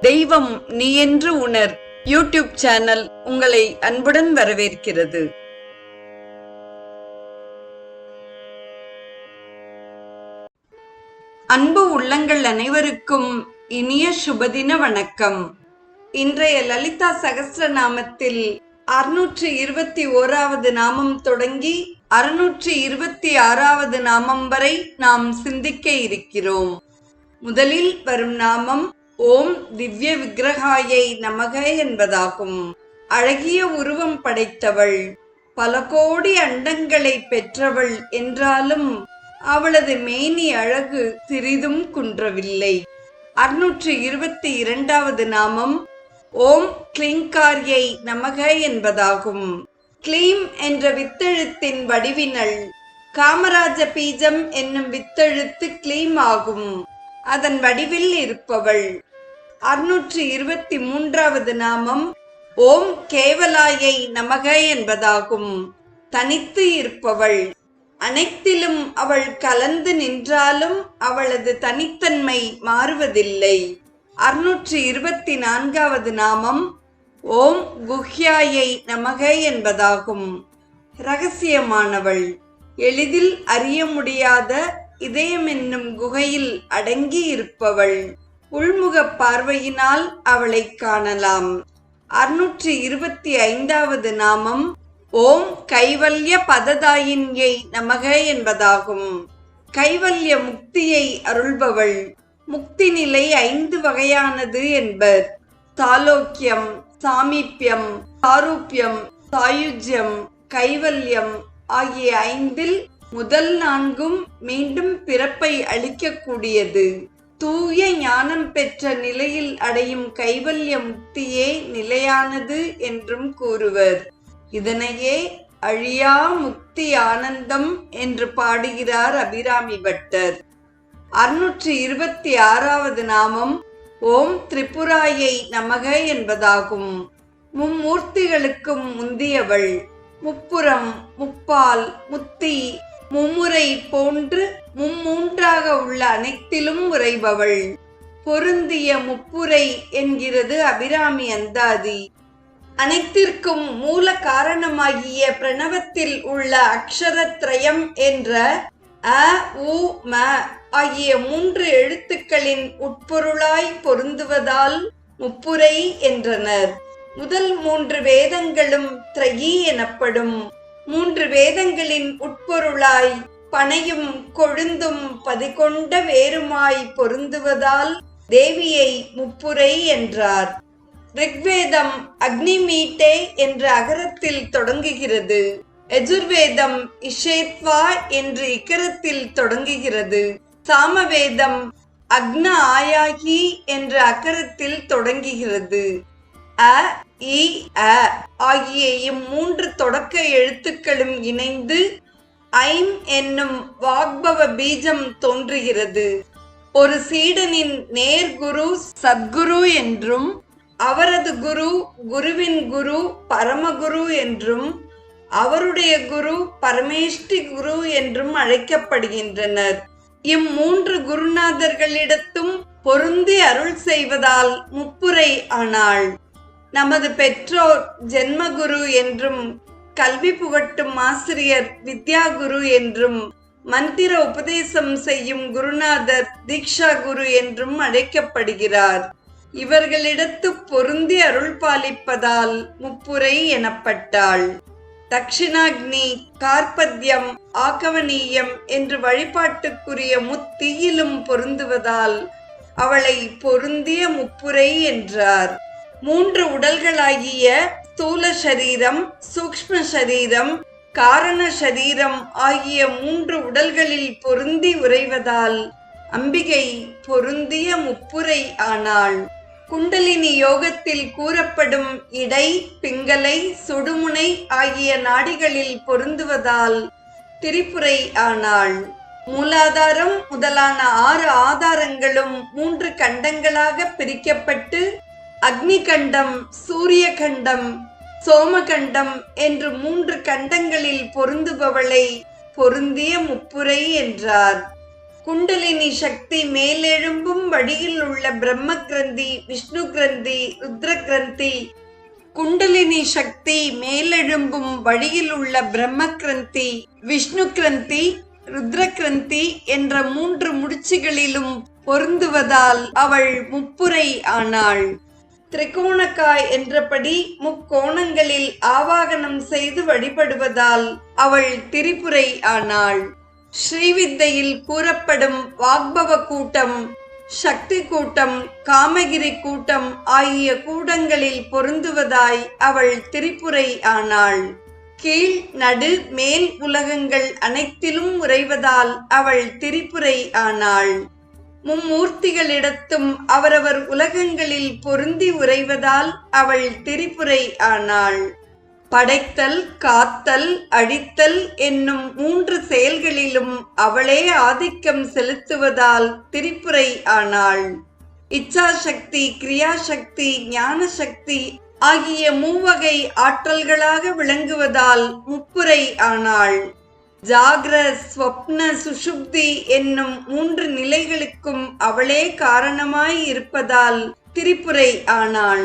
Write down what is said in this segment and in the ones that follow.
தெய்வம் நீ என்று உணர். யூடியூப் சேனல் உங்களை அன்புடன் வரவேற்கிறது. அன்பு உள்ளங்கள் அனைவருக்கும் இனிய சுபதின வணக்கம். இன்றைய லலிதா சகஸ்ரநாமத்தில் அறுநூற்றி இருபத்தி ஓராவது நாமம் தொடங்கி அறுநூற்றி இருபத்தி ஆறாவது நாமம் வரை நாம் சிந்திக்க இருக்கிறோம். முதலில் வரும் நாமம் ஓம் திவ்ய விக்கிரகாயை நமக என்பதாகும். அழகிய உருவம் படைத்தவள் பல கோடி அண்டங்களை பெற்றவள் என்றாலும் அவளது மேனி அழகு சிறிதும் குன்றவில்லை. அறுநூற்று இருபத்தி இரண்டாவது நாமம் ஓம் கிளிங்காரியை நமக என்பதாகும். கிளீம் என்ற வித்தெழுத்தின் வடிவினள் காமராஜ பீஜம் என்னும் வித்தெழுத்து கிளீம் ஆகும். அதன் வடிவில் இருப்பவள். அறுநூற்று இருபத்தி மூன்றாவது நாமம் ஓம் கேவலாயை நமக என்பதாகும். தனித்து இருப்பவள். அனைத்திலும் அவள் கலந்து நின்றாலும் அவளது தனித்தன்மை மாறுவதில்லை. அறுநூற்றி இருபத்தி நான்காவது நாமம் ஓம் குஹ்யாயை நமக என்பதாகும். ரகசியமானவள். எளிதில் அறிய முடியாத இதயம் என்னும் குகையில் அடங்கி இருப்பவள் உள்முக பார்வையினால் அவளை காணலாம். அறுநூற்றி இருபத்தி ஐந்தாவது நாமம் ஓம் கைவல்ய பததாயின்யை நமக என்பதாகும். கைவல்ய முக்தியை அருள்பவள். முக்தி நிலை ஐந்து வகையானது என்பர். சாலோக்கியம் சாமீப்பியம் சாரூப்பியம் சாயுஜ்யம் கைவல்யம் ஆகிய ஐந்தில் முதல் நான்கும் மீண்டும் பிறப்பை அளிக்கக்கூடியது. தூய ஞானம் பெற்ற நிலையில் அடையும் கைவல்ய முக்தியே நிலையானது என்றும் கூறுவர். இதனையே அழியா முக்தி ஆனந்தம் என்று பாடுகிறார் அபிராமி பட்டர். அறுநூற்றி இருபத்தி ஆறாவது நாமம் ஓம் திரிபுராயை நமக என்பதாகும். மும்மூர்த்திகளுக்கும் முந்தியவள். முப்புறம் முப்பால் முத்தி மும்முறை போன்று மும்மூன்றாக உள்ள அனைத்திலும் உறைபவள். பொருந்திய முப்புரை என்கிறது அபிராமி அந்தாதி. அனைத்திற்கும் மூல காரணமாகிய பிரணவத்தில் உள்ள அக்ஷரத்ரயம் என்ற அ உ ம ஆகிய மூன்று எழுத்துக்களின் உட்பொருளாய் பொருந்துவதால் முப்புரை என்றனர். முதல் மூன்று வேதங்களும் திரயி எனப்படும். மூன்று வேதங்களின் உட்பொருளாய் பனையும் கொழுந்தும் பதிகொண்ட வேறுமாய் பொருந்துவதால் தேவியை முப்புரை என்றார். ரிக்வேதம் அக்னிமீட்டே என்ற அகரத்தில் தொடங்குகிறது. எஜுர்வேதம் இஷேத்வா என்று இக்கரத்தில் தொடங்குகிறது. சாமவேதம் அக்ன ஆயாகி என்ற அக்கரத்தில் தொடங்குகிறது. அ இ அ ஆகிய இம்மூன்று தொடக்க எழுத்துக்களும் இணைந்து ஐம் என்னும் வாக்பவ பீஜம் தோன்றுகிறது. ஒரு சீடனின் நேர்குரு சத்குரு என்றும் அவரது குரு குருவின் குரு பரமகுரு என்றும் அவருடைய குரு பரமேஷ்டி குரு என்றும் அழைக்கப்படுகின்றனர். இம்மூன்று குருநாதர்களிடத்தும் பொருந்தி அருள் செய்வதால் முப்புரை ஆனாள். நமது பெற்றோர் ஜென்மகுரு என்றும் கல்வி புகட்டும் ஆசிரியர் வித்யாகுரு என்றும் மந்திர உபதேசம் செய்யும் குருநாதர் தீக்ஷா குரு என்றும் அழைக்கப்படுகிறார். இவர்களிடத்து பொருந்தி அருள் பாலிப்பதால் முப்புரை எனப்பட்டாள். தக்ஷிணாக்னி கார்பத்யம் ஆகவனீயம் என்று வழிபாட்டுக்குரிய முத்தீயிலும் பொருந்துவதால் அவளை பொருந்திய முப்புரை என்றார். மூன்று உடல்களாகிய ஸ்தூல சரீரம் சூக்ஷ்ம சரீரம் காரண சரீரம் ஆகிய மூன்று உடல்களில் பொருந்தி உறைவதால் அம்பிகை பொருந்திய முப்புரை ஆனாள். குண்டலினி யோகத்தில் கூறப்படும் இடை பிங்கலை சுடுமுனை ஆகிய நாடிகளில் பொருந்துவதால் திரிபுரை ஆனாள். மூலாதாரம் முதலான ஆறு ஆதாரங்களும் மூன்று கண்டங்களாக பிரிக்கப்பட்டு அக்னிகண்டம் சூரிய கண்டம் சோமகண்டம் என்று மூன்று கண்டங்களில் பொருந்துபவளை பொருந்திய முப்புரை என்றார். குண்டலினி சக்தி மேலெழும்பும் வழியில் உள்ள பிரம்ம கிரந்தி விஷ்ணு கிரந்தி ருத்ர கிரந்தி குண்டலினி சக்தி மேலெழும்பும் வழியில் உள்ள பிரம்ம கிரந்தி விஷ்ணு கிரந்தி ருத்ர கிரந்தி என்ற மூன்று முடிச்சுகளிலும் பொருந்துவதால் அவள் முப்புரை ஆனாள். திரிகோணக்காய் என்றபடி முக்கோணங்களில் ஆவாகனம் செய்து வழிபடுவதால் அவள் திரிபுரை ஆனாள். ஸ்ரீவித்தையில் கூறப்படும் வாக்பவ கூட்டம் சக்தி கூட்டம் காமகிரி கூட்டம் ஆகிய கூடங்களில் பொருந்துவதாய் அவள் திரிபுரை ஆனாள். கீழ் நடு மேல் உலகங்கள் அனைத்திலும் உறைவதால் அவள் திரிபுரை ஆனாள். மும்மூர்த்திகளிடத்தும் அவரவர் உலகங்களில் பொருந்தி உறைவதால் அவள் திரிபுரை ஆனாள். படைத்தல் காத்தல் அழித்தல் என்னும் மூன்று செயல்களிலும் அவளே ஆதிக்கம் செலுத்துவதால் திரிபுரை ஆனாள். இச்சாசக்தி கிரியாசக்தி ஞானசக்தி ஆகிய மூவகை ஆற்றல்களாக விளங்குவதால் முப்புரை ஆனாள். ஜாகிர ஸ்வப்ன சுஷுப்தி என்னும் மூன்று நிலைகளுக்கும் அவளே காரணமாய் இருப்பதால் திரிபுரை ஆனாள்.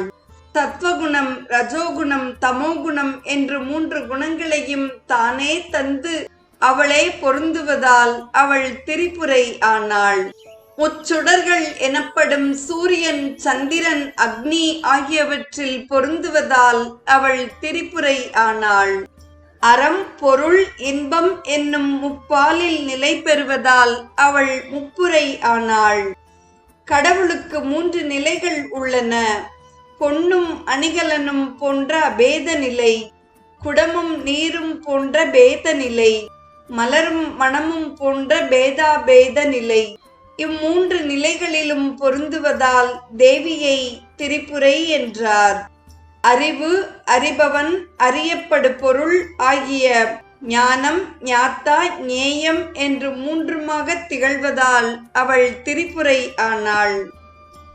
சத்வகுணம் ரஜோகுணம் தமோகுணம் என்று மூன்று குணங்களையும் தானே தந்து அவளே பொருந்துவதால் அவள் திரிபுரை ஆனாள். முச்சுடர்கள் எனப்படும் சூரியன் சந்திரன் அக்னி ஆகியவற்றில் பொருந்துவதால் அவள் திரிபுரை ஆனாள். அறம் பொருள் இன்பம் என்னும் முப்பாலில் நிலை பெறுவதால் அவள் முப்புரை ஆனாள். கடவுளுக்கு மூன்று நிலைகள் உள்ளன. பொன்னும் அணிகலனும் போன்ற அபேத நிலை குடமும் நீரும் போன்ற பேத நிலை மலரும் மணமும் போன்ற பேதாபேத நிலை. இம்மூன்று நிலைகளிலும் பொருந்துவதால் தேவியை திரிபுரை என்றார். அறிவு அறிபவன் அறியப்படு பொருள் ஆகிய ஞானம் ஞாத்தா ஞேயம் என்று மூன்றுமாக திகழ்வதால் அவள் திரிபுரை ஆனாள்.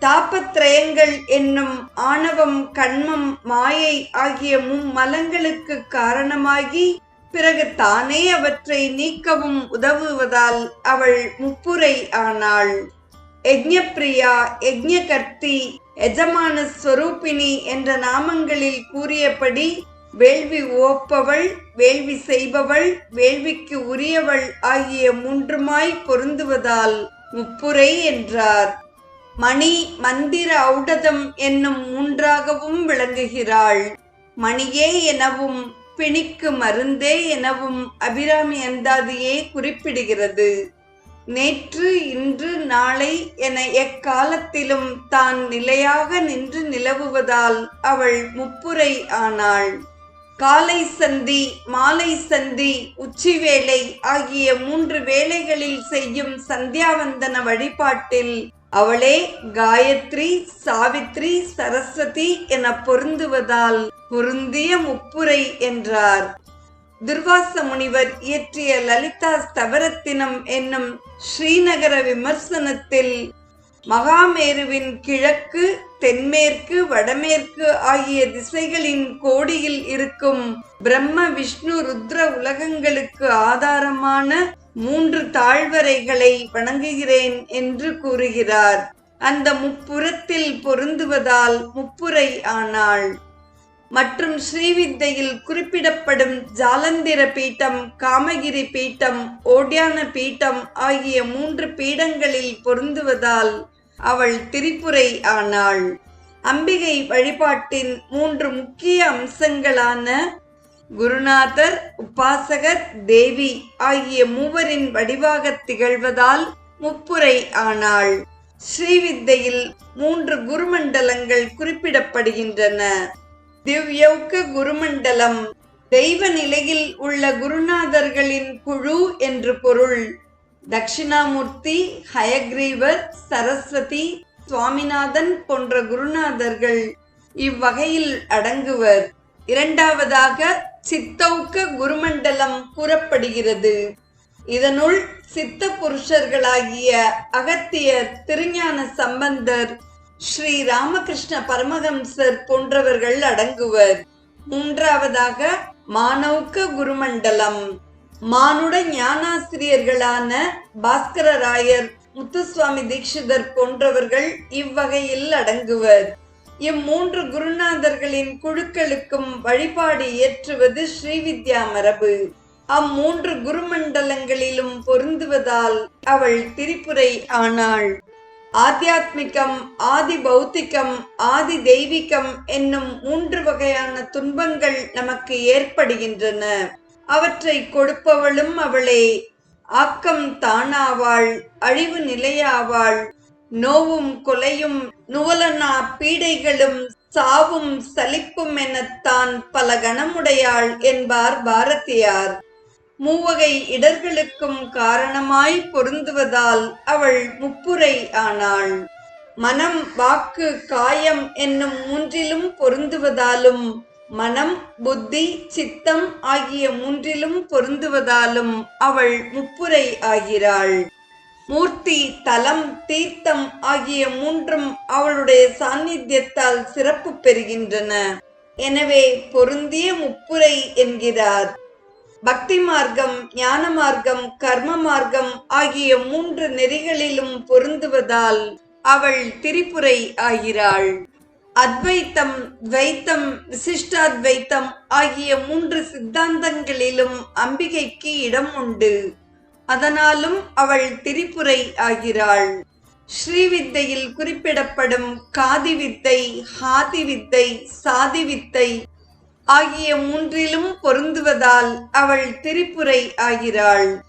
தாபத்ரயங்கள் என்னும் ஆணவம் கண்மம் மாயை ஆகிய மும்மலங்களுக்கு காரணமாகி பிறகு தானே அவற்றை நீக்கவும் உதவுவதால் அவள் முப்புரை ஆனாள். யஜ்ஞப்பிரியா யஜ்ஞகர்த்தி எஜமான ஸ்வரூபிணி என்ற நாமங்களில் கூறியபடி வேள்வி ஓப்பவள் வேள்வி செய்பவள் வேள்விக்கு உரியவள் ஆகிய மூன்றுமாய் பொருந்துவதால் முப்புரை என்றார். மணி மந்திர ஔடதம் என்னும் மூன்றாகவும் விளங்குகிறாள். மணியே எனவும் பிணிக்கு மருந்தே எனவும் அபிராமி அந்தாதியே குறிப்பிடுகிறது. நேற்று இன்று நாளை என எக்காலத்திலும் தான் நிலையாக நின்று நிலவுவதால் அவள் முப்புரை ஆனாள். காலை சந்தி மாலை சந்தி உச்சி வேலை ஆகிய மூன்று வேளைகளில் செய்யும் சந்தியாவந்தன வழிபாட்டில் அவளே காயத்ரி சாவித்ரி சரஸ்வதி என பொருந்துவதால் பொருந்திய முப்புரை என்றார். துர்வாச முனிவர் இயற்றிய லலிதா ஸ்தவரத்தினம் என்னும் ஸ்ரீநகர விமர்சனத்தில் மகாமேருவின் கிழக்கு தென்மேற்கு வடமேற்கு ஆகிய திசைகளின் கோடியில் இருக்கும் பிரம்ம விஷ்ணு ருத்ர உலகங்களுக்கு ஆதாரமான மூன்று தாழ்வரைகளை வணங்குகிறேன் என்று கூறுகிறார். அந்த முப்புறத்தில் பொருந்துவதால் முப்புரை ஆனாள். மற்றும் ஸ்ரீவித்தையில் குறிப்பிடப்படும் ஜாலந்திர பீட்டம் காமகிரி பீட்டம் ஓடியான பீட்டம் ஆகிய மூன்று பீடங்களில் பொருந்துவதால் அவள் திரிபுரை ஆனாள். அம்பிகை வழிபாட்டின் மூன்று முக்கிய அம்சங்களான குருநாதர் உபாசகர் தேவி ஆகிய மூவரின் வடிவாக திகழ்வதால் முப்புரை ஆனாள். ஸ்ரீவித்தையில் மூன்று குருமண்டலங்கள் குறிப்பிடப்படுகின்றன. திவ்யௌக குருமண்டலம். தெய்வ நிலையில் உள்ள குருநாதர்களின் குழு என்று பொருள். தட்சிணாமூர்த்தி ஹயக்ரீவர் சரஸ்வதி சுவாமிநாதன் போன்ற குருநாதர்கள் இவ்வகையில் அடங்குவர். இரண்டாவதாக சித்தௌக்க குருமண்டலம் கூறப்படுகிறது. இதனுள் சித்த புருஷர்களாகிய அகத்தியர் திருஞான சம்பந்தர் ஸ்ரீ ராமகிருஷ்ண பரமஹம்சர் போன்றவர்கள் அடங்குவர். மூன்றாவதாக மானௌக்க குருமண்டலம். மானுட ஞானாசிரியர்களான பாஸ்கரராயர் முத்துசுவாமி தீட்சிதர் போன்றவர்கள் இவ்வகையில் அடங்குவர். இம்மூன்று குருநாதர்களின் குழுக்களுக்கும் வழிபாடு ஏற்றுவது ஸ்ரீவித்யா மரபு அம்மூன்று குருமண்டலங்களிலும் பொருந்துவதால் அவள் திரிபுரை ஆனாள். ஆத்தியாத்மிகம் ஆதி பௌத்திகம் ஆதி தெய்வீகம் என்னும் மூன்று வகையான துன்பங்கள் நமக்கு ஏற்படுகின்றன. அவற்றை கொடுப்பவளும் அவளே. ஆக்கம் தானாவாள் அழிவு நிலையாவாள். நோவும் கொலையும் நுவலனா பீடைகளும் சாவும் சலிப்பும் எனத்தான் பல கணமுடையாள் என்பார் பாரதியார். மூவகை இடர்களுக்கும் காரணமாய் பொருந்துவதால் அவள் முப்புரை ஆனாள். மனம் வாக்கு காயம் என்னும் மூன்றிலும் பொருந்துவதாலும் மனம் புத்தி சித்தம் ஆகிய மூன்றிலும் பொருந்துவதாலும் அவள் முப்புரை ஆகிறாள். மூர்த்தி தலம் தீர்த்தம் ஆகிய மூன்றும் அவளுடைய சாநித்தியத்தால் சிறப்பு பெறுகின்றன. எனவே பொருந்திய முப்புரை என்கிறார். பக்தி மார்க்கம் ஞான மார்க்கம் கர்ம மார்க்கம் ஆகிய மூன்று நெறிகளிலும் பொருந்துவதால் அவள் திரிபுரை ஆகிறாள். அத்வைத்தம் துவைத்தம் விசிஷ்டாத்வைத்தம் ஆகிய மூன்று சித்தாந்தங்களிலும் அம்பிகைக்கு இடம் உண்டு. அதனாலும் அவள் திரிபுரை ஆகிறாள். ஸ்ரீவித்தையில் குறிப்பிடப்படும் காதி வித்தை ஹாதி வித்தை சாதி வித்தை ஆகிய மூன்றிலும் பொருந்துவதால் அவள் திரிபுரை ஆகிறாள்.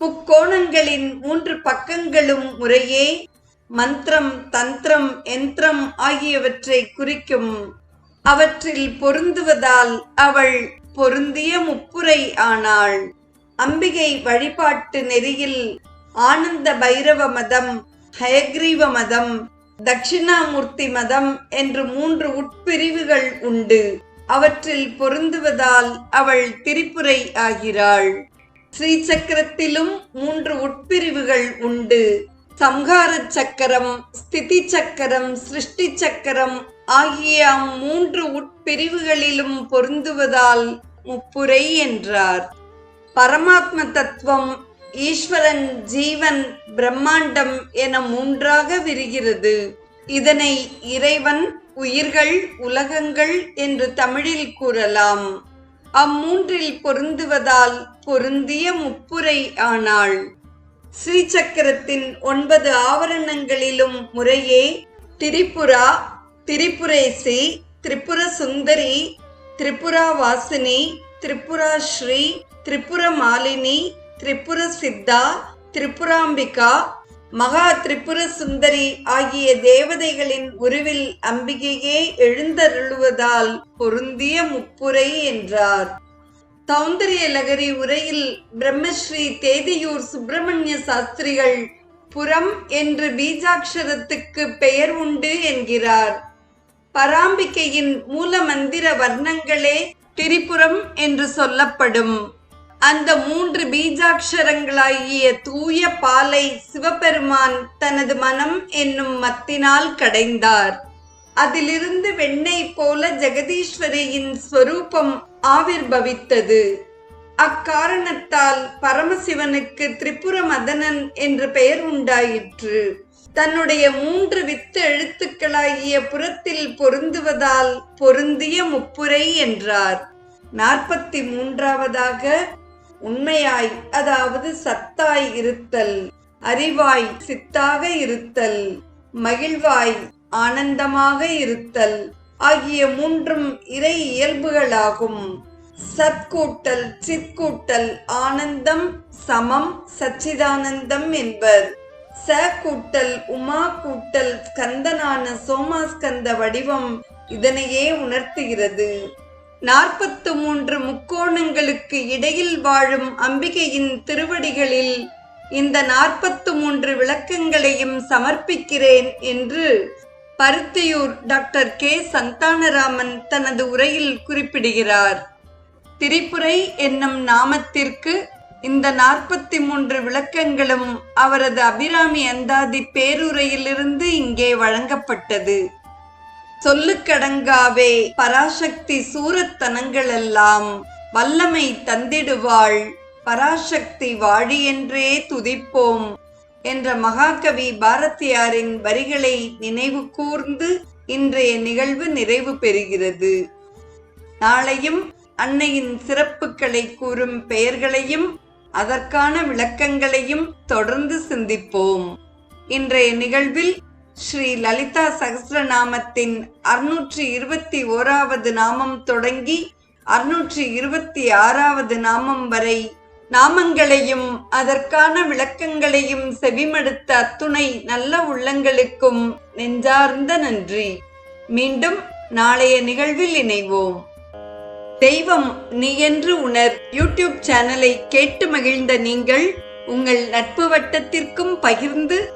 முக்கோணங்களின் மூன்று பக்கங்களும் முறையே மந்திரம் தந்திரம் யந்திரம் ஆகியவற்றை குறிக்கும். அவற்றில் பொருந்துவதால் அவள் பொருந்திய முப்புரை ஆனாள். அம்பிகை வழிபாட்டு நெறியில் ஆனந்த பைரவ மதம் ஹயக்ரீவ மதம் தட்சிணாமூர்த்தி மதம் என்று மூன்று உட்பிரிவுகள் உண்டு. அவற்றில் பொருந்துவதால் அவள் திரிபுரை ஆகிறாள். ஸ்ரீ சக்கரத்திலும் மூன்று உட்பிரிவுகள் உண்டு. சம்ஹார சக்கரம் ஸ்திதி சக்கரம் சிருஷ்டி சக்கரம் ஆகிய மூன்று உட்பிரிவுகளிலும் பொருந்துவதால் முப்புரை என்றார். பரமாத்ம தத்துவம் ஈஸ்வரன் ஜீவன் பிரம்மாண்டம் என மூன்றாக விரிகிறது. இதனை இறைவன் உயிர்கள் உலகங்கள் என்று தமிழில் கூறலாம். அம்மூன்றில் பொருந்துவதால் பொருந்திய முப்புரை ஆனாள். ஸ்ரீசக்கரத்தின் ஒன்பது ஆவரணங்களிலும் முறையே திரிபுரா திரிபுரேசி திரிபுர சுந்தரி திரிபுரா வாசினி திரிபுரா ஸ்ரீ திரிபுர மாலினி திரிபுர சித்தா திரிபுராம்பிகா மகா திரிபுர சுந்தரி ஆகிய தேவதைகளின் உருவில் அம்பிகையே எழுந்தருளுவதால் பொருந்திய முப்புரை என்றார். சௌந்தரிய லகரி உரையில் பிரம்மஸ்ரீ தேதியூர் சுப்பிரமணிய சாஸ்திரிகள் புறம் என்று பீஜாட்சரத்துக்கு பெயர் உண்டு என்கிறார். பராம்பிகையின் மூல மந்திர வர்ணங்களே திரிபுரம் என்று சொல்லப்படும். அந்த மூன்று பீஜாட்சரங்களாகிய தூய பாலை சிவபெருமான் தனது மனம் என்னும் மத்தினால் கடைந்தார். அதிலிருந்து வெண்ணெய் போல ஜெகதீஸ்வரியின் ஸ்வரூபம் ஆவிர்பவித்தது. அக்காரணத்தால் பரமசிவனுக்கு திரிபுர மதனன் என்று பெயர் உண்டாயிற்று. தன்னுடைய மூன்று வித்து எழுத்துக்களாகிய புறத்தில் பொருந்துவதால் பொருந்திய முப்புரை என்றார். நாற்பத்தி மூன்றாவதாக உண்மையாய் அதாவது சத்தாய் இருத்தல் அறிவாய் சித்தாக இருத்தல் மகிழ்வாய் ஆனந்தமாக இருத்தல் ஆகிய மூன்றும் இறை இயல்புகளாகும். சத்கூட்டல் சித்கூட்டல் ஆனந்தம் சமம் சச்சிதானந்தம் என்பர். ச கூட்டல் உமா கூட்டல் ஸ்கந்தனான சோமாஸ்கந்த வடிவம் இதனையே உணர்த்துகிறது. நாற்பத்து மூன்று முக்கோணங்களுக்கு இடையில் வாழும் அம்பிகையின் திருவடிகளில் இந்த நாற்பத்து மூன்று விளக்கங்களையும் சமர்ப்பிக்கிறேன் என்று பருத்தியூர் டாக்டர் கே. சந்தானராமன் தனது உரையில் குறிப்பிடுகிறார். திரிபுரை என்னும் நாமத்திற்கு இந்த நாற்பத்தி மூன்று விளக்கங்களும் அவரது அபிராமி அந்தாதி பேருரையிலிருந்து இங்கே வழங்கப்பட்டது. சொல்லுக்கடங்காவே பராசக்தி சூரத்தனங்களெல்லாம் வல்லமை தந்திடுவாள். பராசக்தி வாழி என்றே துதிப்போம் என்ற மகாகவி பாரதியாரின் வரிகளை நினைவு கூர்ந்து இன்றைய நிகழ்வு நிறைவு பெறுகிறது. நாளையும் அன்னையின் சிறப்புகளை கூறும் பெயர்களையும் அதற்கான விளக்கங்களையும் தொடர்ந்து சிந்திப்போம். இன்றைய நிகழ்வில் ஸ்ரீ லலிதா சகசிரநாமத்தின் அறுநூற்றி இருபத்தி ஓராவது நாமம் தொடங்கி அறுநூற்றி இருபத்தி ஆறாவது நாமம் வரை நாமங்களையும் அதற்கான விளக்கங்களையும் செவிமடுத்த அத்துணை நல்ல உள்ளங்களுக்கும் நெஞ்சார்ந்த நன்றி. மீண்டும் நாளைய நிகழ்வில் இணைவோம். தெய்வம் நீ என்று உணர் யூடியூப் சேனலை கேட்டு மகிழ்ந்த நீங்கள் உங்கள் நட்பு வட்டத்திற்கும் பகிர்ந்து